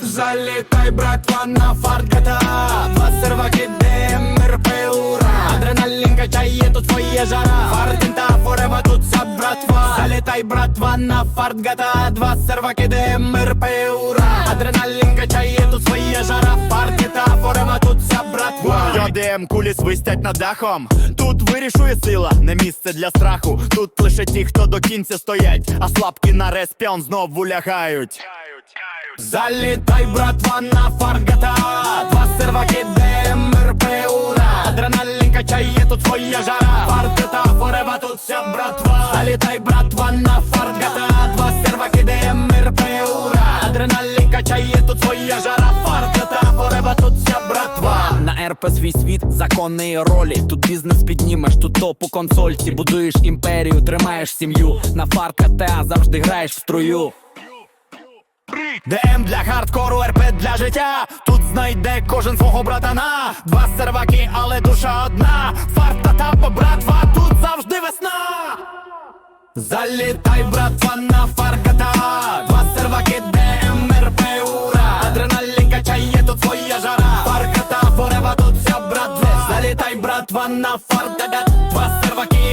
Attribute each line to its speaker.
Speaker 1: Залітай, братва, на фарт GTA Два серваки ДМРП, ура Адреналін качає, тут своє жара. Фарт форева, тут вся братва. Залітай, братва, на фарт Два серваки ДМРП, ура Адреналін качає, братва
Speaker 2: кулі свистять над дахом. Тут вирішує сила, не місце для страху. Тут лише ті, хто до кінця стоять, а слабкі на респіон знову лягають.
Speaker 1: Залітай, братва, на фаргата. Два серваки ДМРП, ура. Адреналін качає, тут своя жара. Фаргата, форева, тут вся братва. Залітай, братва, на фаргата. Два серваки ДМРП, ура. Адреналін качає, тут своя жара. Фаргата,
Speaker 3: На РП свій світ, законної ролі. Тут бізнес піднімеш, тут топ у консольці. Будуєш імперію, тримаєш сім'ю. На фарка ТА завжди граєш в струю.
Speaker 2: ДМ для хардкору, РП для життя. Тут знайде кожен свого братана. Два серваки, але душа одна. Фарта та братва, тут завжди весна.
Speaker 1: Залітай, братва, на фаргата Летай, братва, на фарт Два серваки